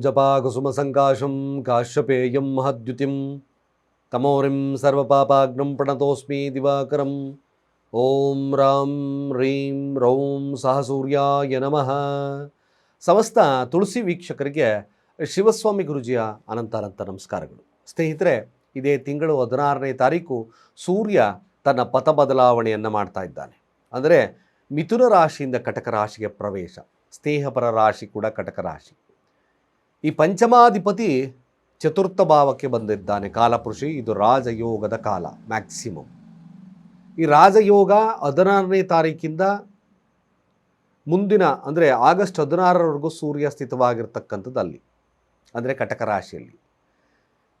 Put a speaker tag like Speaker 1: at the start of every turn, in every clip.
Speaker 1: ಜಪಾಕುಸುಮಸಂಕಾಶಂ ಕಾಶ್ಯಪೇಯಂ ಮಹದ್ಯುತಿಂ ತಮೋರಿಂ ಸರ್ವಪಾಪಾಗ್ನಂ ಪ್ರಣತೋಸ್ಮಿ ದಿವಾಕರಂ ಓಂ ರಾಂ ರೀಂ ರೌಂ ಸಹಸೂರ್ಯಾಯ ನಮಃ ಸಮಸ್ತ ತುಳಸಿ ವೀಕ್ಷಕರಿಗೆ ಶಿವಸ್ವಾಮಿ ಗುರುಜಿಯ ಅನಂತ ಅನಂತ ನಮಸ್ಕಾರಗಳು. ಸ್ನೇಹಿತರೆ, ಇದೇ ತಿಂಗಳು ಹದಿನಾರನೇ ತಾರೀಕು ಸೂರ್ಯ ತನ್ನ ಪಥ ಬದಲಾವಣೆಯನ್ನು ಮಾಡ್ತಾ ಇದ್ದಾನೆ. ಅಂದರೆ ಮಿಥುನ ರಾಶಿಯಿಂದ ಕಟಕ ರಾಶಿಗೆ ಪ್ರವೇಶ. ಸ್ನೇಹಪರ ರಾಶಿ ಕೂಡ ಕಟಕ ರಾಶಿ. ಈ ಪಂಚಮಾಧಿಪತಿ ಚತುರ್ಥ ಭಾವಕ್ಕೆ ಬಂದಿದ್ದಾನೆ ಕಾಲಪುರುಷಿ. ಇದು ರಾಜಯೋಗದ ಕಾಲ ಮ್ಯಾಕ್ಸಿಮಮ್ ಈ ರಾಜಯೋಗ ಹದಿನಾರನೇ ತಾರೀಕಿಂದ ಮುಂದಿನ, ಅಂದರೆ ಆಗಸ್ಟ್ ಹದಿನಾರರವರೆಗೂ ಸೂರ್ಯ ಸ್ಥಿತವಾಗಿರ್ತಕ್ಕಂಥದ್ದು ಅಲ್ಲಿ ಅಂದರೆ ಕಟಕ ರಾಶಿಯಲ್ಲಿ.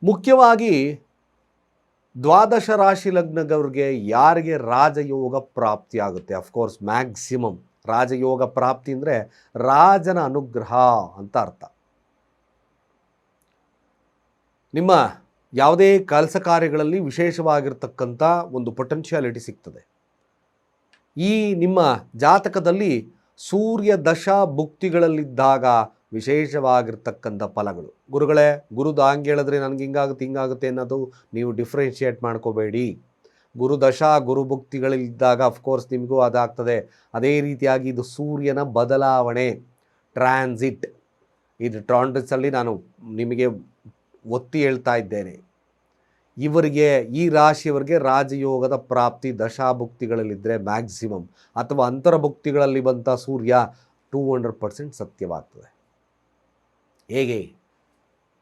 Speaker 1: ಮುಖ್ಯವಾಗಿ ದ್ವಾದಶ ರಾಶಿ ಲಗ್ನದವ್ರಿಗೆ ಯಾರಿಗೆ ರಾಜಯೋಗ ಪ್ರಾಪ್ತಿ ಆಗುತ್ತೆ ಅಫ್ಕೋರ್ಸ್ ಮ್ಯಾಕ್ಸಿಮಮ್ ರಾಜಯೋಗ ಪ್ರಾಪ್ತಿ ಅಂದರೆ ರಾಜನ ಅನುಗ್ರಹ ಅಂತ ಅರ್ಥ. ನಿಮ್ಮ ಯಾವುದೇ ಕೆಲಸ ಕಾರ್ಯಗಳಲ್ಲಿ ವಿಶೇಷವಾಗಿರ್ತಕ್ಕಂಥ ಒಂದು ಪೊಟೆನ್ಷಿಯಾಲಿಟಿ ಸಿಗ್ತದೆ. ಈ ನಿಮ್ಮ ಜಾತಕದಲ್ಲಿ ಸೂರ್ಯ ದಶ ಭುಕ್ತಿಗಳಲ್ಲಿದ್ದಾಗ ವಿಶೇಷವಾಗಿರ್ತಕ್ಕಂಥ ಫಲಗಳು. ಗುರುಗಳೇ ಗುರುದು ಹಂಗೆ ಹೇಳಿದ್ರೆ ನನಗೆ ಹಿಂಗಾಗುತ್ತೆ ಹಿಂಗಾಗುತ್ತೆ ಅನ್ನೋದು ನೀವು ಡಿಫ್ರೆನ್ಷಿಯೇಟ್ ಮಾಡ್ಕೋಬೇಡಿ. ಗುರು ಭುಕ್ತಿಗಳಲ್ಲಿದ್ದಾಗ ಅಫ್ಕೋರ್ಸ್ ನಿಮಗೂ ಅದಾಗ್ತದೆ. ಅದೇ ರೀತಿಯಾಗಿ ಇದು ಸೂರ್ಯನ ಬದಲಾವಣೆ ಟ್ರಾನ್ಸಿಟ್ ಇದು ಟ್ರಾನ್ಸಿಟ್ಸಲ್ಲಿ ನಾನು ನಿಮಗೆ ಒತ್ತಿ ಹೇಳ್ತಾ ಇದ್ದೇನೆ. ಇವರಿಗೆ ಈ ರಾಶಿಯವರಿಗೆ ರಾಜಯೋಗದ ಪ್ರಾಪ್ತಿ ದಶಾಭುಕ್ತಿಗಳಲ್ಲಿದ್ದರೆ ಮ್ಯಾಕ್ಸಿಮಮ್ ಅಥವಾ ಅಂತರಭುಕ್ತಿಗಳಲ್ಲಿ ಬಂತ ಸೂರ್ಯ ಟೂ ಹಂಡ್ರೆಡ್ ಪರ್ಸೆಂಟ್ ಸತ್ಯವಾಗ್ತದೆ. ಹೇಗೆ?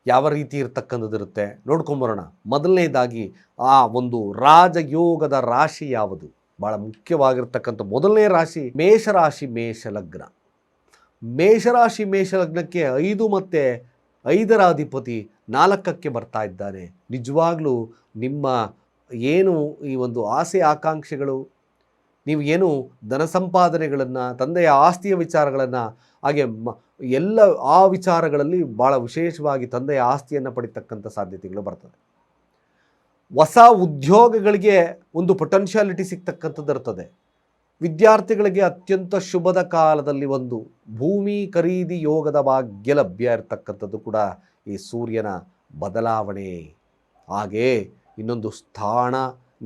Speaker 1: ಯಾವ ರೀತಿ ಇರತಕ್ಕಂಥದ್ದಿರುತ್ತೆ ನೋಡ್ಕೊಂಬರೋಣ ಮೊದಲನೇದಾಗಿ ಆ ಒಂದು ರಾಜಯೋಗದ ರಾಶಿ ಯಾವುದು? ಭಾಳ ಮುಖ್ಯವಾಗಿರ್ತಕ್ಕಂಥ ಮೊದಲನೇ ರಾಶಿ ಮೇಷರಾಶಿ ಮೇಷ ಲಗ್ನ ಮೇಷರಾಶಿ ಮೇಷ ಲಗ್ನಕ್ಕೆ ಐದು ಮತ್ತು ಐದರ ಅಧಿಪತಿ ನಾಲ್ಕಕ್ಕೆ ಬರ್ತಾ ಇದ್ದಾನೆ ನಿಜವಾಗ್ಲೂ ನಿಮ್ಮ ಏನು ಈ ಒಂದು ಆಸೆ ಆಕಾಂಕ್ಷೆಗಳು? ನೀವು ಏನು ಧನ ಸಂಪಾದನೆಗಳನ್ನು, ತಂದೆಯ ಆಸ್ತಿಯ ವಿಚಾರಗಳನ್ನು, ಹಾಗೆ ಮ, ಎಲ್ಲ ಆ ವಿಚಾರಗಳಲ್ಲಿ ಭಾಳ ವಿಶೇಷವಾಗಿ ತಂದೆಯ ಆಸ್ತಿಯನ್ನು ಪಡಿತಕ್ಕಂಥ ಸಾಧ್ಯತೆಗಳು ಬರ್ತದೆ. ಹೊಸ ಉದ್ಯೋಗಗಳಿಗೆ ಒಂದು ಪೊಟೆನ್ಷಿಯಾಲಿಟಿ ಸಿಗ್ತಕ್ಕಂಥದ್ದು ಇರ್ತದೆ. ವಿದ್ಯಾರ್ಥಿಗಳಿಗೆ ಅತ್ಯಂತ ಶುಭದ ಕಾಲದಲ್ಲಿ ಒಂದು ಭೂಮಿ ಖರೀದಿ ಯೋಗದ ಭಾಗ್ಯ ಲಭ್ಯ ಇರತಕ್ಕಂಥದ್ದು ಕೂಡ ಈ ಸೂರ್ಯನ ಬದಲಾವಣೆ. ಹಾಗೇ ಇನ್ನೊಂದು ಸ್ಥಾನ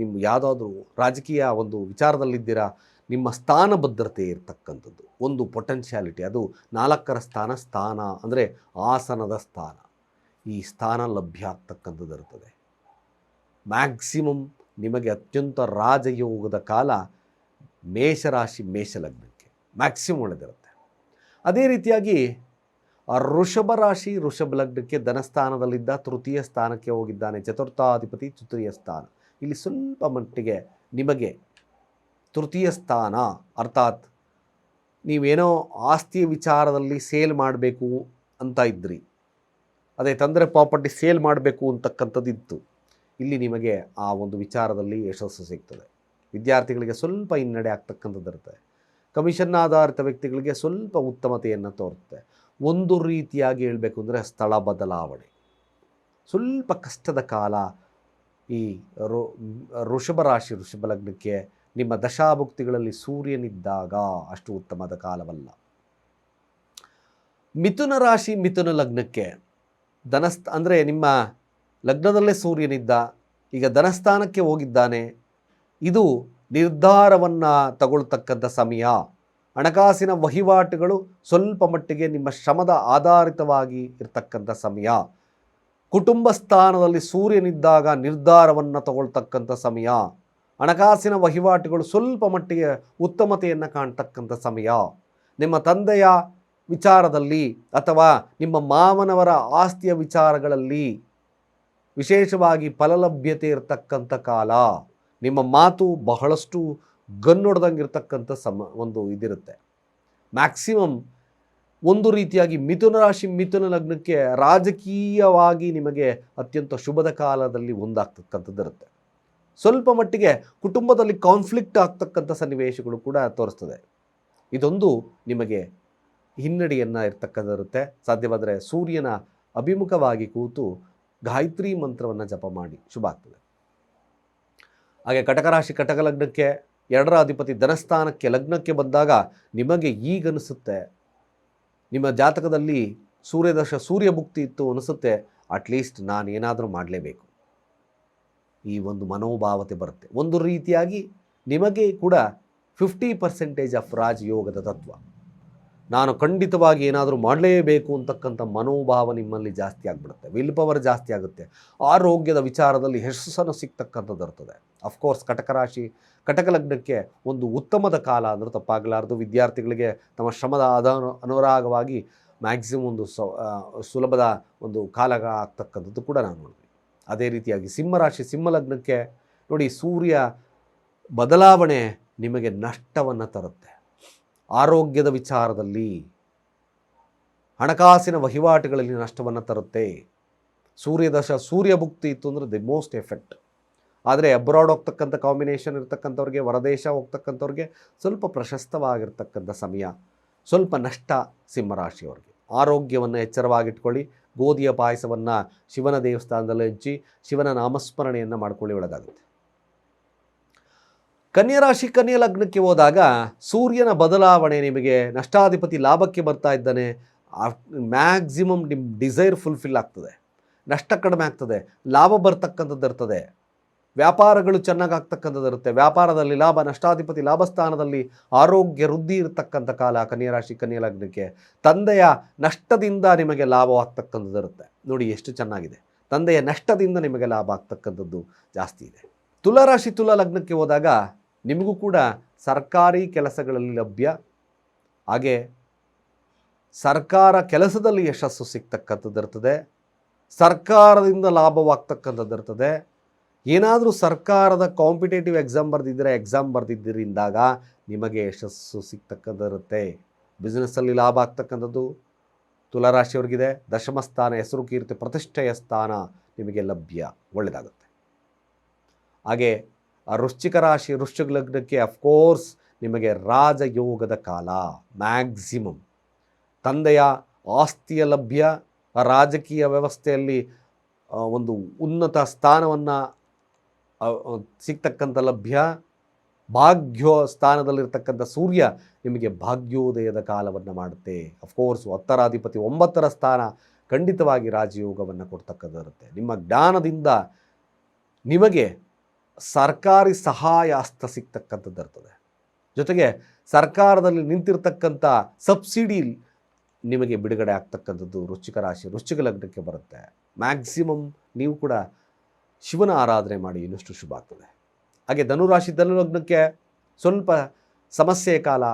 Speaker 1: ನಿಮ್ಮ ಯಾವುದಾದ್ರೂ ರಾಜಕೀಯ ಒಂದು ವಿಚಾರದಲ್ಲಿದ್ದೀರಾ, ನಿಮ್ಮ ಸ್ಥಾನ ಭದ್ರತೆ ಇರತಕ್ಕಂಥದ್ದು, ಒಂದು ಪೊಟೆನ್ಷಿಯಾಲಿಟಿ ಅದು ನಾಲ್ಕರ ಸ್ಥಾನ ಸ್ಥಾನ ಅಂದರೆ ಆಸನದ ಸ್ಥಾನ. ಈ ಸ್ಥಾನ ಲಭ್ಯ ಆಗ್ತಕ್ಕಂಥದ್ದು ಇರ್ತದೆ. ಮ್ಯಾಕ್ಸಿಮಮ್ ನಿಮಗೆ ಅತ್ಯಂತ ರಾಜಯೋಗದ ಕಾಲ ಮೇಷರಾಶಿ ಮೇಷಲಗ್ನಕ್ಕೆ ಮ್ಯಾಕ್ಸಿಮಮ್ ಒಳ್ಳೆದಿರುತ್ತೆ. ಅದೇ ರೀತಿಯಾಗಿ ಋಷಭ ರಾಶಿ ಋಷಭ ಲಗ್ನಕ್ಕೆ ಧನಸ್ಥಾನದಲ್ಲಿದ್ದ ತೃತೀಯ ಸ್ಥಾನಕ್ಕೆ ಹೋಗಿದ್ದಾನೆ, ಚತುರ್ಥಾಧಿಪತಿ ತೃತೀಯ ಸ್ಥಾನ. ಇಲ್ಲಿ ಸ್ವಲ್ಪ ಮಟ್ಟಿಗೆ ನಿಮಗೆ ತೃತೀಯ ಸ್ಥಾನ ಅರ್ಥಾತ್ ನೀವೇನೋ ಆಸ್ತಿ ವಿಚಾರದಲ್ಲಿ ಸೇಲ್ ಮಾಡಬೇಕು ಅಂತ ಇದ್ರಿ. ಅದೇ ತಂದರೆ ಪ್ರಾಪರ್ಟಿ ಸೇಲ್ ಮಾಡಬೇಕು ಅಂತಕ್ಕಂಥದ್ದು ಇತ್ತು ಇಲ್ಲಿ ನಿಮಗೆ ಆ ಒಂದು ವಿಚಾರದಲ್ಲಿ ಯಶಸ್ಸು ಸಿಗ್ತದೆ. ವಿದ್ಯಾರ್ಥಿಗಳಿಗೆ ಸ್ವಲ್ಪ ಹಿನ್ನಡೆ ಆಗ್ತಕ್ಕಂಥದ್ದಿರುತ್ತೆ ಕಮಿಷನ್ ಆಧಾರಿತ ವ್ಯಕ್ತಿಗಳಿಗೆ ಸ್ವಲ್ಪ ಉತ್ತಮತೆಯನ್ನು ತೋರುತ್ತೆ. ಒಂದು ರೀತಿಯಾಗಿ ಹೇಳಬೇಕು ಅಂದರೆ ಸ್ಥಳ ಬದಲಾವಣೆ. ಸ್ವಲ್ಪ ಕಷ್ಟದ ಕಾಲ ಈ ರು ಋಷಭ ರಾಶಿ ಋಷಭ ಲಗ್ನಕ್ಕೆ ನಿಮ್ಮ ದಶಾಭುಕ್ತಿಗಳಲ್ಲಿ ಸೂರ್ಯನಿದ್ದಾಗ ಅಷ್ಟು ಉತ್ತಮದ ಕಾಲವಲ್ಲ. ಮಿಥುನ ರಾಶಿ, ಮಿಥುನ ಲಗ್ನಕ್ಕೆ ಧನಸ್ಥ, ಅಂದರೆ ನಿಮ್ಮ ಲಗ್ನದಲ್ಲೇ ಸೂರ್ಯನಿದ್ದ, ಈಗ ಧನಸ್ಥಾನಕ್ಕೆ ಹೋಗಿದ್ದಾನೆ ಇದು ನಿರ್ಧಾರವನ್ನು ತಗೊಳ್ತಕ್ಕಂಥ ಸಮಯ. ಹಣಕಾಸಿನ ವಹಿವಾಟುಗಳು ಸ್ವಲ್ಪ ಮಟ್ಟಿಗೆ ನಿಮ್ಮ ಶ್ರಮದ ಆಧಾರಿತವಾಗಿ ಇರತಕ್ಕಂಥ ಸಮಯ. ಕುಟುಂಬ ಸ್ಥಾನದಲ್ಲಿ ಸೂರ್ಯನಿದ್ದಾಗ ನಿರ್ಧಾರವನ್ನು ತಗೊಳ್ತಕ್ಕಂಥ ಸಮಯ. ಹಣಕಾಸಿನ ವಹಿವಾಟುಗಳು ಸ್ವಲ್ಪ ಮಟ್ಟಿಗೆ ಉತ್ತಮತೆಯನ್ನು ಕಾಣ್ತಕ್ಕಂಥ ಸಮಯ. ನಿಮ್ಮ ತಂದೆಯ ವಿಚಾರದಲ್ಲಿ ಅಥವಾ ನಿಮ್ಮ ಮಾವನವರ ಆಸ್ತಿಯ ವಿಚಾರಗಳಲ್ಲಿ ವಿಶೇಷವಾಗಿ ಫಲಲಭ್ಯತೆ ಇರತಕ್ಕಂಥ ಕಾಲ. ನಿಮ್ಮ ಮಾತು ಬಹಳಷ್ಟು ಗನ್ನೊಡ್ದಂಗೆ ಇರ್ತಕ್ಕಂಥ ಸಮ ಒಂದು ಇದಿರುತ್ತೆ. ಮ್ಯಾಕ್ಸಿಮಮ್ ಒಂದು ರೀತಿಯಾಗಿ ಮಿಥುನ ರಾಶಿ ಮಿಥುನ ಲಗ್ನಕ್ಕೆ ರಾಜಕೀಯವಾಗಿ ನಿಮಗೆ ಅತ್ಯಂತ ಶುಭದ ಕಾಲದಲ್ಲಿ ಒಂದಾಗ್ತಕ್ಕಂಥದ್ದು ಇರುತ್ತೆ ಸ್ವಲ್ಪ ಮಟ್ಟಿಗೆ ಕುಟುಂಬದಲ್ಲಿ ಕಾನ್ಫ್ಲಿಕ್ಟ್ ಆಗ್ತಕ್ಕಂಥ ಸನ್ನಿವೇಶಗಳು ಕೂಡ ತೋರಿಸ್ತದೆ. ಇದೊಂದು ನಿಮಗೆ ಹಿನ್ನಡೆಯನ್ನು ಇರ್ತಕ್ಕಂಥಿರುತ್ತೆ ಸಾಧ್ಯವಾದರೆ ಸೂರ್ಯನ ಅಭಿಮುಖವಾಗಿ ಕೂತು ಗಾಯತ್ರಿ ಮಂತ್ರವನ್ನು ಜಪ ಮಾಡಿ. ಶುಭ ಆಗ್ತದೆ. ಹಾಗೆ ಕಟಕ ರಾಶಿ ಕಟಕ ಲಗ್ನಕ್ಕೆ ಎರಡರ ಅಧಿಪತಿ ಧನಸ್ಥಾನಕ್ಕೆ ಲಗ್ನಕ್ಕೆ ಬಂದಾಗ ನಿಮಗೆ ಈಗನಿಸುತ್ತೆ. ನಿಮ್ಮ ಜಾತಕದಲ್ಲಿ ಸೂರ್ಯದರ್ಶ ಸೂರ್ಯ ಭುಕ್ತಿ ಇತ್ತು ಅನಿಸುತ್ತೆ. ಅಟ್ಲೀಸ್ಟ್ ನಾನು ಏನಾದರೂ ಮಾಡಲೇಬೇಕು. ಈ ಒಂದು ಮನೋಭಾವತೆ ಬರುತ್ತೆ. ಒಂದು ರೀತಿಯಾಗಿ ನಿಮಗೆ ಕೂಡ ಫಿಫ್ಟಿ ಪರ್ಸೆಂಟೇಜ್ ಆಫ್ ರಾಜಯೋಗದ ತತ್ವ. ನಾನು ಖಂಡಿತವಾಗಿ ಏನಾದರೂ ಮಾಡಲೇಬೇಕು ಅಂತಕ್ಕಂಥ ಮನೋಭಾವ ನಿಮ್ಮಲ್ಲಿ ಜಾಸ್ತಿ ಆಗಿಬಿಡುತ್ತೆ ವಿಲ್ ಪವರ್ ಜಾಸ್ತಿ ಆಗುತ್ತೆ. ಆರೋಗ್ಯದ ವಿಚಾರದಲ್ಲಿ ಯಶಸ್ಸನ್ನು ಸಿಗ್ತಕ್ಕಂಥದ್ದು ಇರ್ತದೆ. ಅಫ್ಕೋರ್ಸ್ ಕಟಕ ರಾಶಿ, ಕಟಕ ಲಗ್ನಕ್ಕೆ ಒಂದು ಉತ್ತಮದ ಕಾಲ ಅಂದರೆ ತಪ್ಪಾಗಲಾರದು. ವಿದ್ಯಾರ್ಥಿಗಳಿಗೆ ತಮ್ಮ ಶ್ರಮದ ಅದ ಅನುರಾಗವಾಗಿ ಮ್ಯಾಕ್ಸಿಮಮ್ ಒಂದು ಸುಲಭದ ಒಂದು ಕಾಲ ಆಗ್ತಕ್ಕಂಥದ್ದು ಕೂಡ ನಾನು ನೋಡಿದೆ ಅದೇ ರೀತಿಯಾಗಿ ಸಿಂಹರಾಶಿ ಸಿಂಹ ಲಗ್ನಕ್ಕೆ ನೋಡಿ ಸೂರ್ಯ ಬದಲಾವಣೆ ನಿಮಗೆ ನಷ್ಟವನ್ನು ತರುತ್ತೆ. ಆರೋಗ್ಯದ ವಿಚಾರದಲ್ಲಿ ಹಣಕಾಸಿನ ವಹಿವಾಟುಗಳಲ್ಲಿ ನಷ್ಟವನ್ನು ತರುತ್ತೆ. ಸೂರ್ಯದಶ ಸೂರ್ಯ ಭುಕ್ತಿ ಇತ್ತು ಅಂದರೆ ದಿ ಮೋಸ್ಟ್ ಎಫೆಕ್ಟ್ ಆದರೆ ಅಬ್ರಾಡ್ ಹೋಗ್ತಕ್ಕಂಥ ಕಾಂಬಿನೇಷನ್ ಇರ್ತಕ್ಕಂಥವ್ರಿಗೆ, ಹೊರದೇಶ ಹೋಗ್ತಕ್ಕಂಥವ್ರಿಗೆ ಸ್ವಲ್ಪ ಪ್ರಶಸ್ತವಾಗಿರ್ತಕ್ಕಂಥ ಸಮಯ. ಸ್ವಲ್ಪ ನಷ್ಟ ಸಿಂಹರಾಶಿಯವ್ರಿಗೆ. ಆರೋಗ್ಯವನ್ನು ಎಚ್ಚರವಾಗಿಟ್ಕೊಳ್ಳಿ. ಗೋಧಿಯ ಪಾಯಸವನ್ನು ಶಿವನ ದೇವಸ್ಥಾನದಲ್ಲಿ ಹಂಚಿ, ಶಿವನ ನಾಮಸ್ಮರಣೆಯನ್ನು ಮಾಡ್ಕೊಳ್ಳಿ ಒಳ್ಳೆದಾಗುತ್ತೆ ಕನ್ಯರಾಶಿ ಕನ್ಯಾ ಲಗ್ನಕ್ಕೆ ಹೋದಾಗ ಸೂರ್ಯನ ಬದಲಾವಣೆ ನಿಮಗೆ ನಷ್ಟಾಧಿಪತಿ ಲಾಭಕ್ಕೆ ಬರ್ತಾ ಇದ್ದಾನೆ. ಮ್ಯಾಕ್ಸಿಮಮ್ ನಿಮ್ಮ ಡಿಸೈರ್ ಫುಲ್ಫಿಲ್ ಆಗ್ತದೆ. ನಷ್ಟ ಕಡಿಮೆ ಆಗ್ತದೆ. ಲಾಭ ಬರ್ತಕ್ಕಂಥದ್ದು ಇರ್ತದೆ. ವ್ಯಾಪಾರಗಳು ಚೆನ್ನಾಗಿ ಆಗ್ತಕ್ಕಂಥದ್ದು ಇರುತ್ತೆ. ವ್ಯಾಪಾರದಲ್ಲಿ ಲಾಭ, ನಷ್ಟಾಧಿಪತಿ ಲಾಭ ಸ್ಥಾನದಲ್ಲಿ ಆರೋಗ್ಯ, ವೃದ್ಧಿ ಇರತಕ್ಕಂಥ ಕಾಲ ಕನ್ಯರಾಶಿ ಕನ್ಯಾ ಲಗ್ನಕ್ಕೆ. ತಂದೆಯ ನಷ್ಟದಿಂದ ನಿಮಗೆ ಲಾಭವಾಗ್ತಕ್ಕಂಥದ್ದು ಇರುತ್ತೆ. ನೋಡಿ ಎಷ್ಟು ಚೆನ್ನಾಗಿದೆ. ತಂದೆಯ ನಷ್ಟದಿಂದ ನಿಮಗೆ ಲಾಭ ಆಗ್ತಕ್ಕಂಥದ್ದು ಜಾಸ್ತಿ ಇದೆ. ತುಲಾರಾಶಿ, ತುಲಾ ಲಗ್ನಕ್ಕೆ ಹೋದಾಗ ನಿಮಗೂ ಕೂಡ ಸರ್ಕಾರಿ ಕೆಲಸಗಳಲ್ಲಿ ಲಭ್ಯ. ಹಾಗೆ ಸರ್ಕಾರ ಕೆಲಸದಲ್ಲಿ ಯಶಸ್ಸು ಸಿಗ್ತಕ್ಕಂಥದ್ದಿರ್ತದೆ ಸರ್ಕಾರದಿಂದ ಲಾಭವಾಗ್ತಕ್ಕಂಥದ್ದಿರ್ತದೆ ಏನಾದರೂ ಸರ್ಕಾರದ ಕಾಂಪಿಟೇಟಿವ್ ಎಕ್ಸಾಮ್ ಬರೆದಿದ್ದರೆ ಎಕ್ಸಾಮ್ ಬರೆದಿದ್ದರಿಂದಾಗ ನಿಮಗೆ ಯಶಸ್ಸು ಸಿಗ್ತಕ್ಕಂಥದ್ದಿರುತ್ತೆ ಬಿಸ್ನೆಸ್ಸಲ್ಲಿ ಲಾಭ ಆಗ್ತಕ್ಕಂಥದ್ದು. ತುಲಾರಾಶಿಯವ್ರಿಗಿದೆ. ದಶಮ ಸ್ಥಾನ, ಹೆಸರು ಕೀರ್ತಿ, ಪ್ರತಿಷ್ಠೆಯ ಸ್ಥಾನ ನಿಮಗೆ ಲಭ್ಯ. ಒಳ್ಳೆಯದಾಗುತ್ತೆ. ಹಾಗೆ ಆ ವೃಶ್ಚಿಕ ರಾಶಿ, ವೃಶ್ಚಿಕ ಲಗ್ನಕ್ಕೆ ಅಫ್ಕೋರ್ಸ್ ನಿಮಗೆ ರಾಜಯೋಗದ ಕಾಲ ಮ್ಯಾಕ್ಸಿಮಮ್ ತಂದೆಯ ಆಸ್ತಿಯ ಲಭ್ಯ, ರಾಜಕೀಯ ವ್ಯವಸ್ಥೆಯಲ್ಲಿ ಒಂದು ಉನ್ನತ ಸ್ಥಾನವನ್ನು ಸಿಗ್ತಕ್ಕಂಥ ಲಭ್ಯ, ಭಾಗ್ಯೋ ಸ್ಥಾನದಲ್ಲಿರ್ತಕ್ಕಂಥ ಸೂರ್ಯ ನಿಮಗೆ ಭಾಗ್ಯೋದಯದ ಕಾಲವನ್ನು ಮಾಡುತ್ತೆ. ಅಫ್ಕೋರ್ಸ್ ಹತ್ತರಾಧಿಪತಿ ಒಂಬತ್ತರ ಸ್ಥಾನ ಖಂಡಿತವಾಗಿ ರಾಜಯೋಗವನ್ನು ಕೊಡ್ತಕ್ಕಂಥದ್ದಿರುತ್ತೆ. ನಿಮ್ಮ ಜ್ಞಾನದಿಂದ ನಿಮಗೆ ಸರ್ಕಾರಿ ಸಹಾಯ ಹಸ್ತ ಸಿಗ್ತಕ್ಕಂಥದ್ದು ಇರ್ತದೆ. ಜೊತೆಗೆ ಸರ್ಕಾರದಲ್ಲಿ ನಿಂತಿರ್ತಕ್ಕಂಥ ಸಬ್ಸಿಡಿ ನಿಮಗೆ ಬಿಡುಗಡೆ ಆಗ್ತಕ್ಕಂಥದ್ದು ವೃಶ್ಚಿಕ ರಾಶಿ, ವೃಶ್ಚಿಕ ಲಗ್ನಕ್ಕೆ ಬರುತ್ತೆ. ಮ್ಯಾಕ್ಸಿಮಮ್ ನೀವು ಕೂಡ ಶಿವನ ಆರಾಧನೆ ಮಾಡಿ ಇನ್ನಷ್ಟು ಶುಭ ಆಗ್ತದೆ. ಹಾಗೆ ಧನುರಾಶಿ ಧನುಲಗ್ನಕ್ಕೆ ಸ್ವಲ್ಪ ಸಮಸ್ಯೆ ಕಾಲ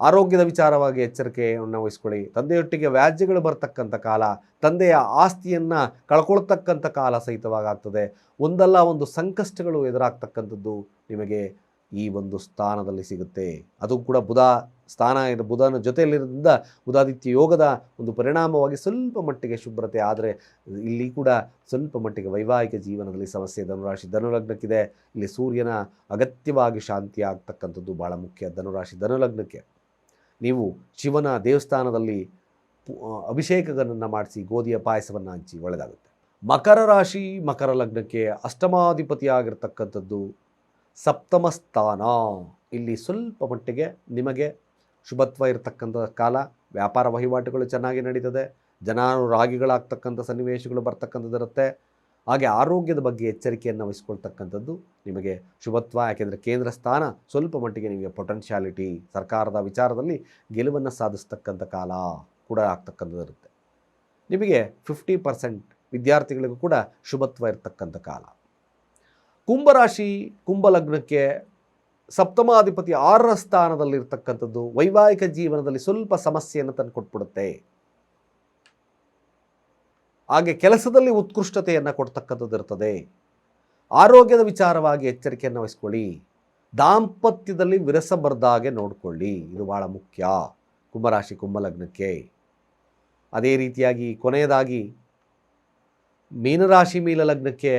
Speaker 1: ಆರೋಗ್ಯದ ವಿಚಾರವಾಗಿ ಎಚ್ಚರಿಕೆಯನ್ನು ವಹಿಸ್ಕೊಳ್ಳಿ. ತಂದೆಯೊಟ್ಟಿಗೆ ವ್ಯಾಜ್ಯಗಳು ಬರ್ತಕ್ಕಂಥ ಕಾಲ, ತಂದೆಯ ಆಸ್ತಿಯನ್ನು ಕಳ್ಕೊಳ್ತಕ್ಕಂಥ ಕಾಲ ಸಹಿತವಾಗ್ತದೆ. ಒಂದಲ್ಲ ಒಂದು ಸಂಕಷ್ಟಗಳು ಎದುರಾಗ್ತಕ್ಕಂಥದ್ದು ನಿಮಗೆ ಈ ಒಂದು ಸ್ಥಾನದಲ್ಲಿ ಸಿಗುತ್ತೆ. ಅದು ಕೂಡ ಬುಧ ಸ್ಥಾನ ಬುಧನ ಜೊತೆಯಲ್ಲಿರೋದ್ರಿಂದ ಬುಧಾದಿತ್ಯ ಯೋಗದ ಒಂದು ಪರಿಣಾಮವಾಗಿ ಸ್ವಲ್ಪ ಮಟ್ಟಿಗೆ ಶುಭ್ರತೆ, ಆದರೆ ಇಲ್ಲಿ ಕೂಡ ಸ್ವಲ್ಪ ಮಟ್ಟಿಗೆ ವೈವಾಹಿಕ ಜೀವನದಲ್ಲಿ ಸಮಸ್ಯೆ, ಧನುರಾಶಿ, ಧನುಲಗ್ನಕ್ಕಿದೆ. ಇಲ್ಲಿ ಸೂರ್ಯನ ಅಗತ್ಯವಾಗಿ ಶಾಂತಿ ಆಗ್ತಕ್ಕಂಥದ್ದು ಭಾಳ ಮುಖ್ಯ. ಧನುರಾಶಿ, ಧನುಲಗ್ನಕ್ಕೆ. ನೀವು ಶಿವನ ದೇವಸ್ಥಾನದಲ್ಲಿ ಅಭಿಷೇಕಗಳನ್ನು ಮಾಡಿಸಿ ಗೋಧಿಯ ಪಾಯಸವನ್ನು ಹಂಚಿ ಒಳ್ಳೆಯದಾಗುತ್ತೆ ಮಕರ ರಾಶಿ, ಮಕರ ಲಗ್ನಕ್ಕೆ ಅಷ್ಟಮಾಧಿಪತಿಯಾಗಿರ್ತಕ್ಕಂಥದ್ದು ಸಪ್ತಮ ಸ್ಥಾನ. ಇಲ್ಲಿ ಸ್ವಲ್ಪ ಮಟ್ಟಿಗೆ ನಿಮಗೆ ಶುಭತ್ವ ಇರತಕ್ಕಂಥ ಕಾಲ, ವ್ಯಾಪಾರ ವಹಿವಾಟುಗಳು ಚೆನ್ನಾಗಿ ನಡೀತದೆ, ಜನಾನುರಾಗಿಗಳಾಗ್ತಕ್ಕಂಥ ಸನ್ನಿವೇಶಗಳು ಬರ್ತಕ್ಕಂಥದ್ದು ಇರುತ್ತೆ ಹಾಗೆ ಆರೋಗ್ಯದ ಬಗ್ಗೆ ಎಚ್ಚರಿಕೆಯನ್ನು ವಹಿಸ್ಕೊಳ್ತಕ್ಕಂಥದ್ದು ನಿಮಗೆ ಶುಭತ್ವ, ಯಾಕೆಂದರೆ ಕೇಂದ್ರ ಸ್ಥಾನ ಸ್ವಲ್ಪ ಮಟ್ಟಿಗೆ ನಿಮಗೆ ಪೊಟೆನ್ಷಿಯಾಲಿಟಿ ಸರ್ಕಾರದ ವಿಚಾರದಲ್ಲಿ ಗೆಲುವನ್ನು ಸಾಧಿಸ್ತಕ್ಕಂಥ ಕಾಲ ಕೂಡ ಆಗ್ತಕ್ಕಂಥದ್ದು ಇರುತ್ತೆ ನಿಮಗೆ ಫಿಫ್ಟಿ ಪರ್ಸೆಂಟ್ ವಿದ್ಯಾರ್ಥಿಗಳಿಗೂ ಕೂಡ ಶುಭತ್ವ ಇರತಕ್ಕಂಥ ಕಾಲ. ಕುಂಭರಾಶಿ ಕುಂಭಲಗ್ನಕ್ಕೆ ಸಪ್ತಮಾಧಿಪತಿ ಆರರ ಸ್ಥಾನದಲ್ಲಿರ್ತಕ್ಕಂಥದ್ದು ವೈವಾಹಿಕ ಜೀವನದಲ್ಲಿ ಸ್ವಲ್ಪ ಸಮಸ್ಯೆಯನ್ನು ತಂದುಕೊಟ್ಬಿಡುತ್ತೆ. ಹಾಗೆ ಕೆಲಸದಲ್ಲಿ ಉತ್ಕೃಷ್ಟತೆಯನ್ನು ಕೊಡ್ತಕ್ಕಂಥದ್ದು ಇರ್ತದೆ. ಆರೋಗ್ಯದ ವಿಚಾರವಾಗಿ ಎಚ್ಚರಿಕೆಯನ್ನು ವಹಿಸ್ಕೊಳ್ಳಿ. ದಾಂಪತ್ಯದಲ್ಲಿ ವಿರಸ ಬರ್ದಾಗೆ ನೋಡಿಕೊಳ್ಳಿ. ಇದು ಭಾಳ ಮುಖ್ಯ. ಕುಂಭರಾಶಿ ಕುಂಭಲಗ್ನಕ್ಕೆ ಅದೇ ರೀತಿಯಾಗಿ ಕೊನೆಯದಾಗಿ, ಮೀನರಾಶಿ ಮೀಲ ಲಗ್ನಕ್ಕೆ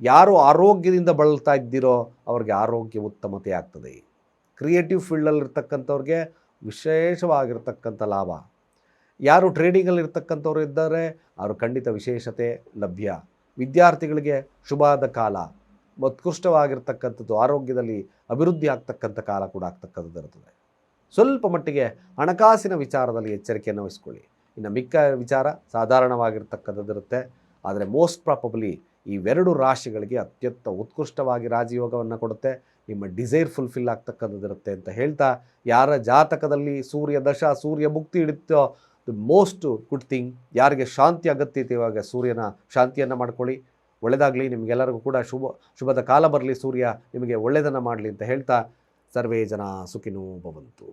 Speaker 1: ಯಾರು ಆರೋಗ್ಯದಿಂದ ಬಳಲ್ತಾ ಇದ್ದೀರೋ ಅವ್ರಿಗೆ ಆರೋಗ್ಯ ಉತ್ತಮತೆ ಆಗ್ತದೆ. ಕ್ರಿಯೇಟಿವ್ ಫೀಲ್ಡಲ್ಲಿರ್ತಕ್ಕಂಥವ್ರಿಗೆ ವಿಶೇಷವಾಗಿರ್ತಕ್ಕಂಥ ಲಾಭ. ಯಾರು ಟ್ರೇಡಿಂಗಲ್ಲಿ ಇರ್ತಕ್ಕಂಥವ್ರು ಇದ್ದಾರೆ, ಅವರು ಖಂಡಿತ ವಿಶೇಷತೆ ಲಭ್ಯ. ವಿದ್ಯಾರ್ಥಿಗಳಿಗೆ ಶುಭಾದ ಕಾಲ. ಉತ್ಕೃಷ್ಟವಾಗಿರ್ತಕ್ಕಂಥದ್ದು, ಆರೋಗ್ಯದಲ್ಲಿ ಅಭಿವೃದ್ಧಿ ಆಗ್ತಕ್ಕಂಥ ಕಾಲ ಕೂಡ ಆಗ್ತಕ್ಕಂಥದ್ದು ಇರುತ್ತದೆ ಸ್ವಲ್ಪ ಮಟ್ಟಿಗೆ ಹಣಕಾಸಿನ ವಿಚಾರದಲ್ಲಿ ಎಚ್ಚರಿಕೆಯನ್ನು ವಹಿಸ್ಕೊಳ್ಳಿ. ಇನ್ನು ಮಿಕ್ಕ ವಿಚಾರ ಸಾಧಾರಣವಾಗಿರ್ತಕ್ಕಂಥದ್ದಿರುತ್ತೆ ಆದರೆ ಮೋಸ್ಟ್ ಪ್ರಾಪಬ್ಲಿ ಇವೆರಡು ರಾಶಿಗಳಿಗೆ ಅತ್ಯಂತ ಉತ್ಕೃಷ್ಟವಾಗಿ ರಾಜಯೋಗವನ್ನು ಕೊಡುತ್ತೆ. ನಿಮ್ಮ ಡಿಸೈರ್ ಫುಲ್ಫಿಲ್ ಆಗ್ತಕ್ಕಂಥದ್ದಿರುತ್ತೆ ಅಂತ ಹೇಳ್ತಾ, ಯಾರ ಜಾತಕದಲ್ಲಿ ಸೂರ್ಯ ದಶ, ಸೂರ್ಯ ಮುಕ್ತಿ ಹಿಡಿತೋ ದ ಮೋಸ್ಟ್ ಗುಡ್ ಥಿಂಗ್ ಯಾರಿಗೆ ಶಾಂತಿ ಅಗತ್ಯತೆ ಇವಾಗ ಸೂರ್ಯನ ಶಾಂತಿಯನ್ನು ಮಾಡ್ಕೊಳ್ಳಿ. ಒಳ್ಳೆಯದಾಗಲಿ ನಿಮಗೆಲ್ಲರಿಗೂ ಕೂಡ ಶುಭ, ಶುಭದ ಕಾಲ ಬರಲಿ ಸೂರ್ಯ, ನಿಮಗೆ ಒಳ್ಳೆಯದನ್ನು ಮಾಡಲಿ ಅಂತ ಹೇಳ್ತಾ ಸರ್ವೇ ಜನ ಸುಖಿನೋ ಭವಂತು.